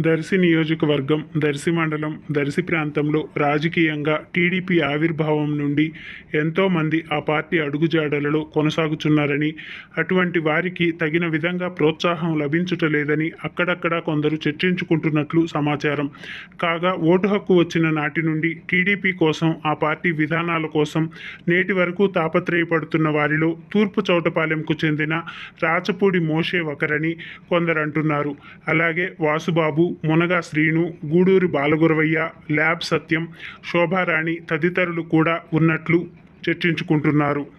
దర్శి నియోజకవర్గం దర్శి మండలం దర్శి ప్రాంతంలో రాజకీయంగా టీడీపీ ఆవిర్భావం నుండి ఎంతోమంది ఆ పార్టీ అడుగుజాడలలో కొనసాగుతున్నారని అటువంటి వారికి తగిన విధంగా ప్రోత్సాహం లభించుటలేదని అక్కడక్కడ కొందరు చర్చించుకుంటున్నట్లు సమాచారం. కాగా ఓటు హక్కు వచ్చిన నాటి నుండి టీడీపీ కోసం ఆ పార్టీ విధానాల కోసం నేటి వరకు తాపత్రయపడుతున్న వారిలో తూర్పు చౌటపాలెంకు చెందిన రాచపూడి మోషే ఒకరని కొందరు అంటున్నారు. అలాగే వాసుబాబు మునగా శ్రీను గూడూరి బాలగురవయ్య ల్యాబ్ సత్యం శోభారాణి తదితరులు కూడా ఉన్నట్లు చర్చించుకుంటున్నారు.